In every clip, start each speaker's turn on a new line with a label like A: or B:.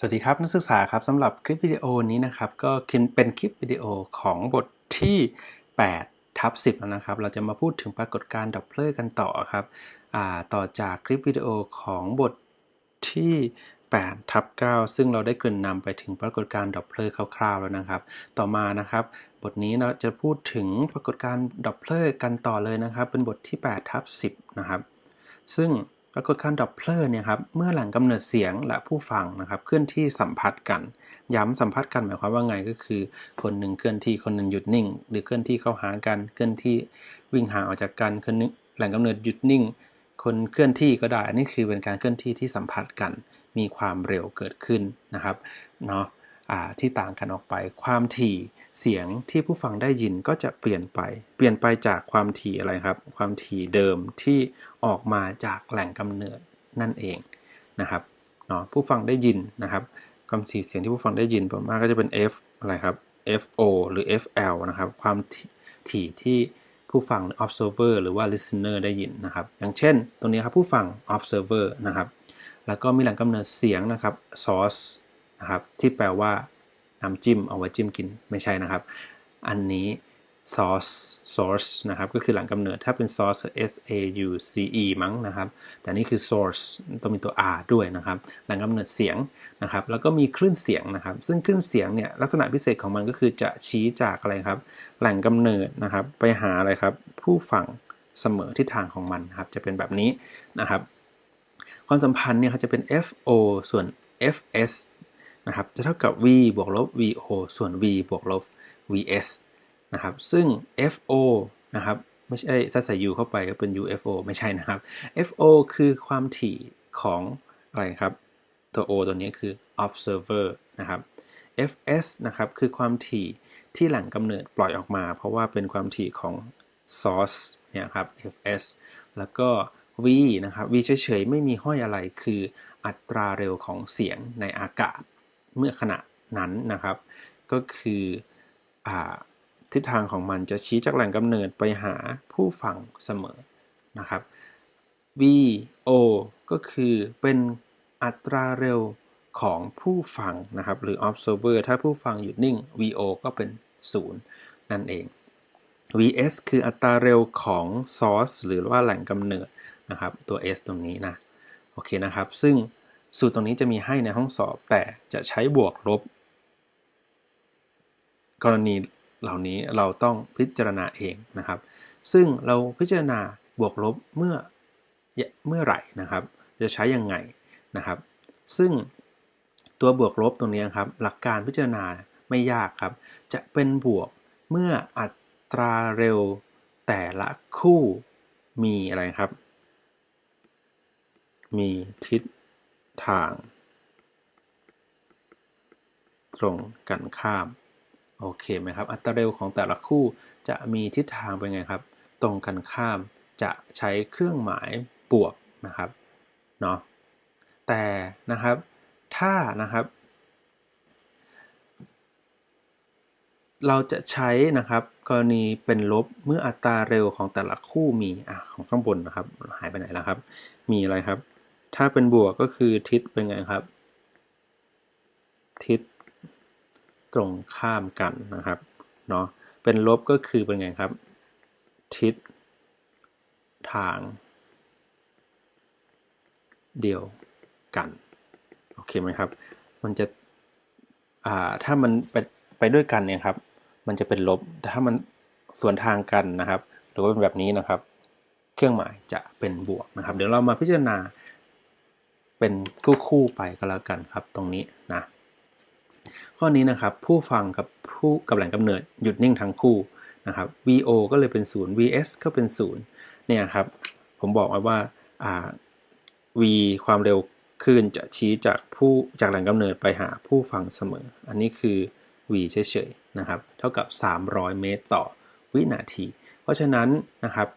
A: สวัสดีครับนักศึกษาครับสำหรับคลิปวิดีโอนี้นะครับก็เป็นคลิปวิดีโอของบทที่8ทับ10แล้วนะครับ เราจะมาพูดถึงปรากฏการณ์ดับเพลิงกันต่อครับต่อจากคลิปวิดีโอของบทที่8ทับ9ซึ่งเราได้เกริ่นนำไปถึงปรากฏการณ์ดับเพลิงคร่าวๆแล้วนะครับ ต่อมานะครับ บทนี้เราจะพูดถึงปรากฏการณ์ดับเพลิงกันต่อเลยนะครับ เป็นบทที่8ทับ10นะครับ ซึ่ง ปรากฏการดับเพลิงเนี่ยครับเมื่อแหล่งกำเนิดเสียงและผู้ฟังนะครับเคลื่อนที่สัมพัทธ์กัน ย้ำสัมพัทธ์กันหมายความว่าไงก็คือ คนหนึ่งเคลื่อนที่คนหนึ่งหยุดนิ่ง หรือเคลื่อนที่เข้าหากันเคลื่อนที่วิ่งห่างออกจากกันคนนึงแหล่งกำเนิดหยุดนิ่ง คนเคลื่อนที่ก็ได้อันนี้คือเป็นการเคลื่อนที่ที่สัมพัทธ์กัน มีความเร็วเกิดขึ้นนะครับเนาะ ที่ต่างกันออกไป ความถี่เสียงที่ผู้ฟังได้ยินก็จะเปลี่ยนไป เปลี่ยนไปจากความถี่อะไรครับ ความถี่เดิมที่ออกมาจากแหล่งกำเนิดนั่นเองนะครับเนาะผู้ฟังได้ยินนะครับความถี่เสียงที่ผู้ฟังได้ยินประมาณก็จะเป็น f อะไรครับ fo หรือ fl นะครับ ความถี่ที่ผู้ฟัง observer หรือว่า listener ได้ยินนะครับ อย่างเช่น ตรงนี้ครับผู้ฟัง observer นะครับ แล้วก็มีแหล่งกำเนิดเสียงนะครับ source นะครับ ที่แปลว่าน้ำจิ้มเอาไว้จิ้มกินไม่ใช่นะครับ อันนี้ source source นะครับ ก็คือแหล่งกำเนิดถ้าเป็น source s a u c e มั้งนะครับ แต่นี่คือ source ต้องมีตัว r ด้วยนะครับแหล่งกำเนิดเสียงนะครับ แล้วก็มีคลื่นเสียงนะครับ ซึ่งคลื่นเสียงเนี่ยลักษณะพิเศษของมันก็คือจะชี้จากอะไรครับ แหล่งกำเนิดนะครับ ไปหาอะไรครับ ผู้ฟังเสมอทิศทางของมันครับ จะเป็นแบบนี้นะครับ ความสัมพันธ์เนี่ยจะเป็น FO ส่วน FS นะครับจะเท่ากับ v บวกลบ vo ส่วน v บวกลบ vs นะครับซึ่ง fo นะครับไม่ใช่ถ้าใส่ u เข้าไปก็เป็น ufo ไม่ใช่นะครับ fo คือความถี่ของอะไรครับตัว o ตัวนี้คือ observer นะครับ fs นะครับคือความถี่ที่แหล่งกำเนิดปล่อยออกมา เพราะว่าเป็นความถี่ของ source เนี่ยครับ fs แล้วก็ v นะครับ v เฉยๆ ไม่มีห้อยอะไรคืออัตราเร็วของเสียงในอากาศ เมื่อขณะนั้นนะครับ ก็คืออทิศทางของมันจะชี้จากแหล่งกำเนิดไปหาผู้ฟังเสมอนะครับ VO ก็คือเป็นอัตราเร็วของผู้ฟังนะครับ หรือ observer ถ้าผู้ฟังหยุดนิ่ง VO ก็เป็น 0 นั่นเอง VS คืออัตราเร็วของ source หรือว่าแหล่งกำเนิดนะครับ ตัว S ตรงนี้นะ โอเคนะครับ ซึ่ง สูตรตรงนี้จะมีให้ในห้องสอบ แต่จะใช้บวกลบ กรณีเหล่านี้เราต้องพิจารณาเองนะครับ ซึ่งเราพิจารณาบวกลบเมื่อเมื่อไหร่นะครับ จะใช้ยังไงนะครับ ซึ่งตัวบวกลบตรงนี้ครับ หลักการพิจารณาไม่ยากครับ จะเป็นบวกเมื่ออัตราเร็วแต่ละคู่มีอะไรครับ มีทิศ ทาง ตรงกันข้าม โอเคไหมครับ อัตราเร็วของแต่ละคู่จะมีทิศทางเป็นไงครับ ตรงกันข้ามจะใช้เครื่องหมายบวกนะครับเนาะแต่นะครับถ้านะครับ เราจะใช้นะครับกรณีเป็นลบเมื่ออัตราเร็วของแต่ละคู่มีอะของข้างบนนะครับ หายไปไหนแล้วครับ มีอะไรครับ ถ้าเป็นบวกก็คือทิศเป็นไงครับ ทิศตรงข้ามกันนะครับเนาะเป็นลบก็คือเป็นไงครับ ทิศทางเดียวกันโอเคไหมครับ มันจะอ่าถ้ามันไปไปด้วยกันเนี่ยครับ มันจะเป็นลบ แต่ถ้ามันสวนทางกันนะครับ หรือว่าเป็นแบบนี้นะครับ เครื่องหมายจะเป็นบวกนะครับ เดี๋ยวเรามาพิจารณา เป็นคู่คู่ไปก็แล้วกันครับตรงนี้นะข้อนี้นะครับผู้ฟังกับผู้กับแหล่งกำเนิดหยุดนิ่งทั้งคู่นะครับ VO ก็เลยเป็น 0 VS ก็เป็น 0 เนี่ยครับ ผมบอกไว้ว่า V ความเร็วคลื่นจะชี้จากผู้จากแหล่งกำเนิดไปหาผู้ฟังเสมอ อันนี้คือ V เฉยๆนะครับ เท่ากับ 300 เมตรต่อวินาที เพราะฉะนั้นนะครับ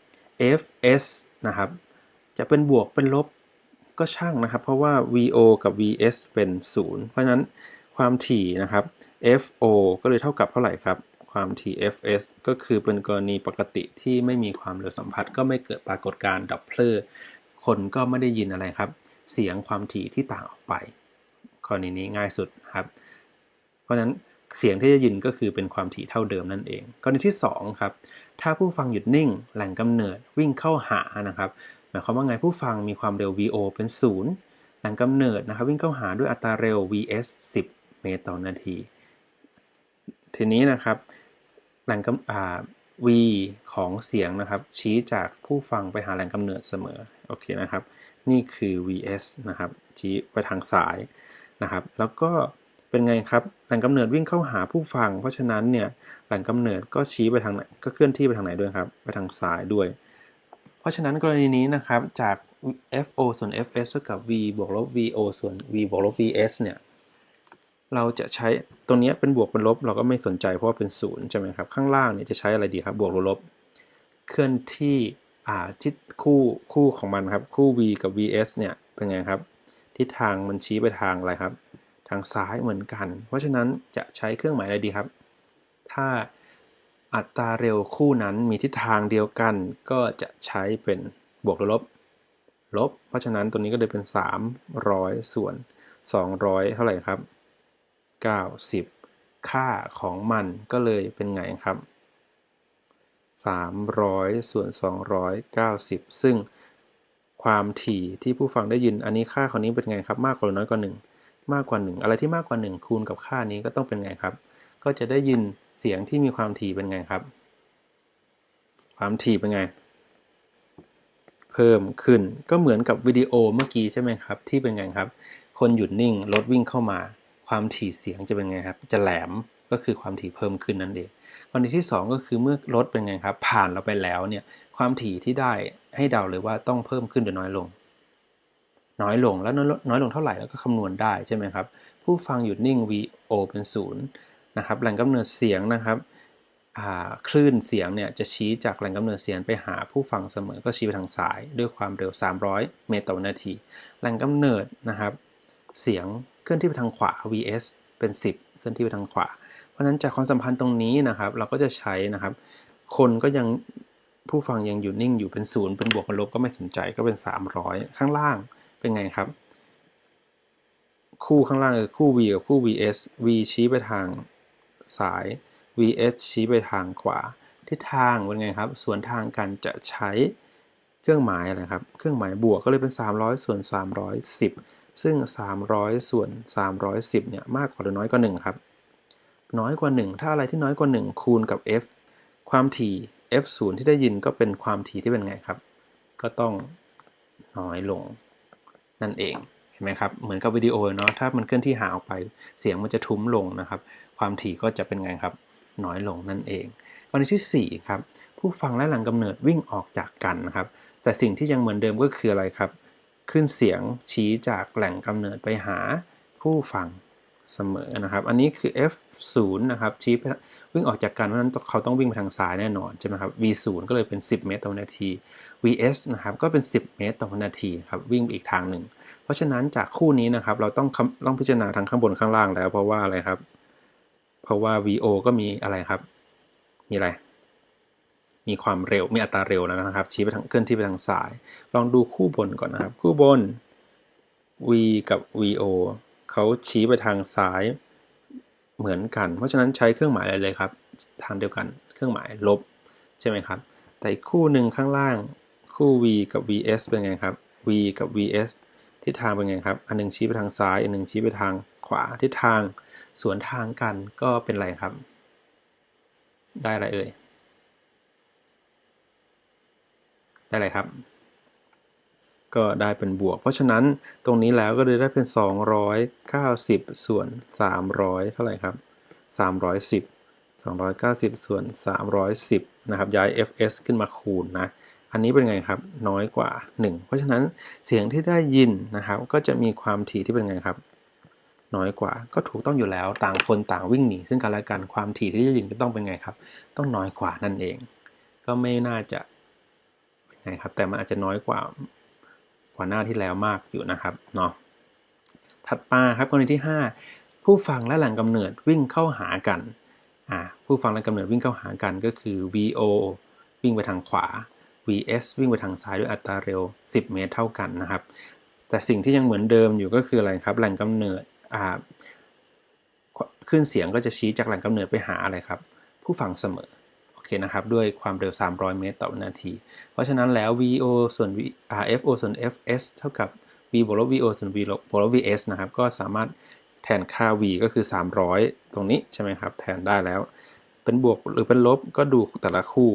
A: Fs นะครับ จะเป็นบวกเป็นลบ ก็ช่างนะครับ เพราะว่า VO กับ VS เป็น 0 เพราะฉะนั้นความถี่นะครับ FO ก็เลยเท่ากับเท่าไหร่ครับ ความถี่ FS ก็คือเป็นกรณีปกติที่ไม่มีความเร็วสัมผัส ก็ไม่เกิดปรากฏการณ์ดับเพลิงคนก็ไม่ได้ยินอะไรครับ เสียงความถี่ที่ต่างออกไปกรณีนี้ง่ายสุดครับ เพราะฉะนั้นเสียงที่จะยินก็คือเป็นความถี่เท่าเดิมนั่นเอง กรณีที่2ครับ ถ้าผู้ฟังหยุดนิ่ง แหล่งกำเนิดวิ่งเข้าหานะครับ หมายความว่าไงผู้ฟังมีความเร็ว VO เป็น0แหล่งกำเนิดนะครับวิ่งเข้าหาด้วยอัตราเร็ว VS 10 เมตรต่อนาที ทีนี้นะครับแหล่งกำอ่า V ของเสียงนะครับ ชี้จากผู้ฟังไปหาแหล่งกำเนิดเสมอโอเคนะครับ นี่คือ VS นะครับชี้ไปทางสายนะครับ แล้วก็เป็นไงครับแหล่งกำเนิดวิ่งเข้าหาผู้ฟัง เพราะฉะนั้นเนี่ยแหล่งกำเนิดก็ชี้ไปทางไหนก็เคลื่อนที่ไปทางไหนด้วยครับ ไปทางซ้ายด้วย เพราะฉะนั้นกรณีนี้นะครับจาก FO ส่วน FS เท่ากับ V บวกลบ VO ส่วน V บวกลบ VS เนี่ยเราจะใช้ตัวนี้เป็นบวกเป็นลบเราก็ไม่สนใจเพราะว่าเป็นศูนย์ใช่ไหมครับ ข้างล่างเนี่ยจะใช้อะไรดีครับ บวกหรือลบ เคลื่อนที่อ่าทิศคู่คู่ของมันครับ คู่ v กับ vs เนี่ยเป็นไงครับ ทิศทางมันชี้ไปทางอะไรครับ ทางซ้ายเหมือนกัน เพราะฉะนั้นจะใช้เครื่องหมายอะไรดีครับ ถ้า อัตราเร็วคู่นั้นมีทิศทางเดียวกัน ก็จะใช้เป็นบวกหรือลบ ลบ เพราะฉะนั้นตัวนี้ก็เลยเป็น 300 ส่วน 200 เท่าไหร่ครับ 90 ค่าของมันก็เลยเป็นไงครับ 300 ส่วน 290 ซึ่งความถี่ที่ผู้ฟังได้ยินอันนี้ค่าของนี้เป็นไงครับ มากกว่าหรือน้อยกว่า 1 มากกว่า 1 อะไรที่มากกว่า 1 คูณกับค่านี้ก็ต้องเป็นไงครับ ก็จะได้ยิน เสียงที่มีความถี่เป็นไงครับ ความถี่เป็นไง เพิ่มขึ้นก็เหมือนกับวิดีโอเมื่อกี้ใช่ไหมครับ ที่เป็นไงครับ คนหยุดนิ่งรถวิ่งเข้ามา ความถี่เสียงจะเป็นไงครับ จะแหลมก็คือความถี่เพิ่มขึ้นนั่นเองกรณีที่ 2 ก็คือเมื่อรถเป็นไงครับ ผ่านเราไปแล้วเนี่ยความถี่ที่ได้ให้เดาเลยว่าต้องเพิ่มขึ้นหรือน้อยลง น้อยลงแล้วน้อยลงเท่าไหร่แล้วก็คำนวณได้ใช่ไหมครับ ผู้ฟังหยุดนิ่ง VO เป็น0 นะครับแหล่งกำเนิดเสียงนะครับคลื่นเสียงเนี่ยจะชี้จากแหล่งกำเนิดเสียงไปหาผู้ฟังเสมอก็ชี้ไปทางซ้าย ด้วยความเร็ว 300 เมตรต่อนาที แหล่งกำเนิดนะครับเสียงเคลื่อนที่ไปทางขวา vs เป็น 10 เคลื่อนที่ไปทางขวา เพราะฉะนั้นจากความสัมพันธ์ตรงนี้นะครับเราก็จะใช้นะครับคนก็ยังผู้ฟังยังอยู่นิ่งอยู่เป็นศูนย์เป็นบวกเป็นลบก็ไม่สนใจก็เป็น 300 ข้างล่างเป็นไงครับ คู่ข้างล่างคือคู่ v กับคู่ vs v ชี้ไปทาง ซ้าย vs ชี้ไปทางขวา ทิศทางเป็นไงครับ ส่วนทางกันจะใช้เครื่องหมายอะไรครับ เครื่องหมายบวกก็เลยเป็น 300 ส่วน 310 ซึ่ง 300 ส่วน 310 เนี่ย มากกว่าหรือน้อยกว่า1ครับ น้อยกว่า 1 ถ้าอะไรที่น้อยกว่า 1 คูณกับ f ความถี่ f 0ที่ได้ยินก็เป็นความถี่ที่เป็นไงครับ ก็ต้องน้อยลงนั่นเอง ไหมครับเหมือนกับวิดีโอเนาะถ้ามันเคลื่อนที่ห่างออกไปเสียงมันจะทุ้มลงนะครับ ความถี่ก็จะเป็นไงครับน้อยลงนั่นเองกรณีที่4ครับผู้ฟังและหลังกำเนิดวิ่งออกจากกันนะครับ แต่สิ่งที่ยังเหมือนเดิมก็คืออะไรครับ ขึ้นเสียงชี้จากแหล่งกำเนิดไปหาผู้ฟัง เสมอนะครับ อันนี้คือ f 0นะครับชี้วิ่งออกจากกันเพราะนั้นเขาต้องวิ่งไปทางซ้ายแน่นอนใช่ไหมครับ v 0ก็เลยเป็น 10 เมตรต่อนาที vs นะครับก็เป็น 10 เมตรต่อนาทีครับวิ่งอีกทางหนึ่ง เพราะฉะนั้นจากคู่นี้นะครับเราต้องต้องพิจารณาทั้งข้างบนข้างล่างแล้ว เพราะว่าอะไรครับ เพราะว่า vo ก็มีอะไรครับ มีอะไร มีความเร็วมีอัตราเร็วแล้วนะครับ ชี้ไปทางเคลื่อนที่ไปทางซ้าย ลองดูคู่บนก่อนนะครับ คู่บน v กับ vo เขาชี้ไปทางซ้ายเหมือนกัน เพราะฉะนั้นใช้เครื่องหมายอะไรเลยครับทางเดียวกันเครื่องหมายลบใช่ไหมครับ แต่อีกคู่หนึ่งข้างล่างคู่ v กับ vs เป็นไงครับ v กับ vs ทิศทางเป็นไงครับ อันนึงชี้ไปทางซ้าย อันนึงชี้ไปทางขวาทิศทางสวนทางกันก็เป็นไรครับ ได้อะไรเอ่ย ได้อะไรครับ ก็ได้เป็นบวก เพราะฉะนั้นตรงนี้แล้วก็เลยได้เป็น 290 ส่วน 300 เท่าไหร่ครับ 310 290 ส่วน 310 นะครับ ย้าย fs ขึ้นมาคูณนะ อันนี้เป็นไงครับ น้อยกว่า 1 เพราะฉะนั้นเสียงที่ได้ยินนะครับ ก็จะมีความถี่ที่เป็นไงครับ น้อยกว่า ก็ถูกต้องอยู่แล้ว ต่างคนต่างวิ่งหนี ซึ่งกันและกัน ความถี่ที่ได้ยินก็ต้องเป็นไงครับ ต้องน้อยกว่านั่นเอง ก็ไม่น่าจะไงครับ แต่มันอาจจะน้อยกว่า ว่าหน้าที่แล้วมากอยู่นะครับเนาะถัดมาครับกรณีที่ 5 ผู้ฟังและแหล่งกำเนิดวิ่งเข้าหากันอ่าผู้ฟังและกำเนิดวิ่งเข้าหากันก็คือ VO วิ่งไปทางขวา VS วิ่งไปทางซ้ายด้วยอัตราเร็ว 10 เมตรเท่ากันนะครับ แต่สิ่งที่ยังเหมือนเดิมอยู่ก็คืออะไรครับแหล่งกำเนิดอ่าคลื่นเสียงก็จะชี้จากแหล่งกำเนิดไปหาอะไรครับ ผู้ฟังเสมอ อเคนะครับด้วยความเร็ว 300 เมตรต่อวินาที เพราะฉะนั้นแล้ว VO ส่วน VFO ส่วน FS เท่ากับ V บวกลบ VO ส่วน V บวกลบ VS นะครับ ก็สามารถแทนค่า V ก็คือ 300 ตรงนี้ใช่ไหมครับ แทนได้แล้ว เป็นบวกหรือเป็นลบก็ดูแต่ละคู่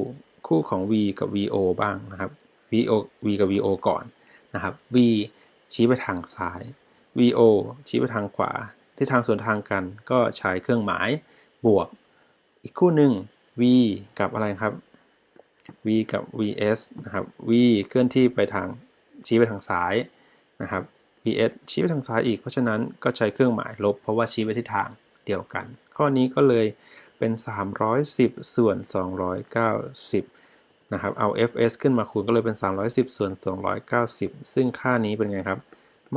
A: คู่ของ V กับ VO บ้างนะครับ VO V กับ VO ก่อนนะครับ V ชี้ไปทางซ้าย VO ชี้ไปทางขวาที่ทางสวนทางกันก็ใช้เครื่องหมายบวก อีกคู่หนึ่ง V กับอะไรครับ V กับ VS นะครับ V เคลื่อนที่ไปทางชี้ไปทางซ้ายนะครับ VS ชี้ไปทางซ้ายอีก เพราะฉะนั้นก็ใช้เครื่องหมายลบ เพราะว่าชี้ไปที่ทางเดียวกัน ข้อนี้ก็เลยเป็น 310 ส่วน 290 นะครับ เอา fs ขึ้นมาคูณก็เลยเป็น 310 ส่วน 290 ซึ่งค่านี้เป็นไงครับ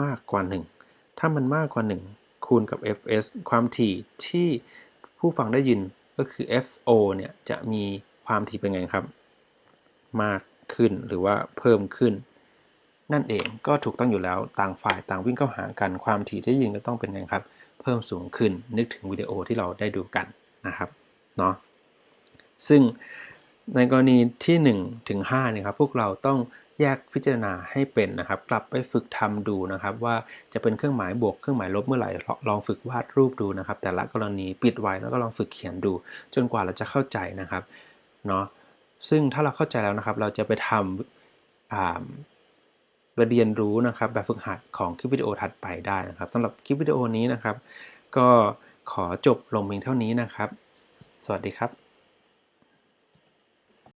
A: มากกว่า 1 ถ้ามันมากกว่า 1 คูณกับ fs ความถี่ที่ผู้ฟังได้ยิน ก็คือ fo เนี่ยจะมีความถี่เป็นไงครับ มากขึ้นหรือว่าเพิ่มขึ้น นั่นเองก็ถูกต้องอยู่แล้วต่างฝ่ายต่างวิ่งเข้าหากันความถี่ที่ยินก็ต้องเป็นไงครับ เพิ่มสูงขึ้นนึกถึงวิดีโอที่เราได้ดูกันนะครับเนาะซึ่งในกรณีที่1ถึง5เนี่ยครับพวกเราต้อง แยกพิจารณาให้เป็นนะครับ กลับไปฝึกทำดูนะครับ ว่าจะเป็นเครื่องหมายบวกเครื่องหมายลบเมื่อไหร่ลองฝึกวาดรูปดูนะครับ แต่ละกรณีปิดไว้แล้วก็ลองฝึกเขียนดู จนกว่าเราจะเข้าใจนะครับเนาะซึ่งถ้าเราเข้าใจแล้วนะครับ เราจะไปทำไปเรียนรู้นะครับแบบฝึกหัดของคลิปวิดีโอถัดไปได้นะครับสำหรับคลิปวิดีโอนี้นะครับ ก็ขอจบลงเพียงเท่านี้นะครับ สวัสดีครับ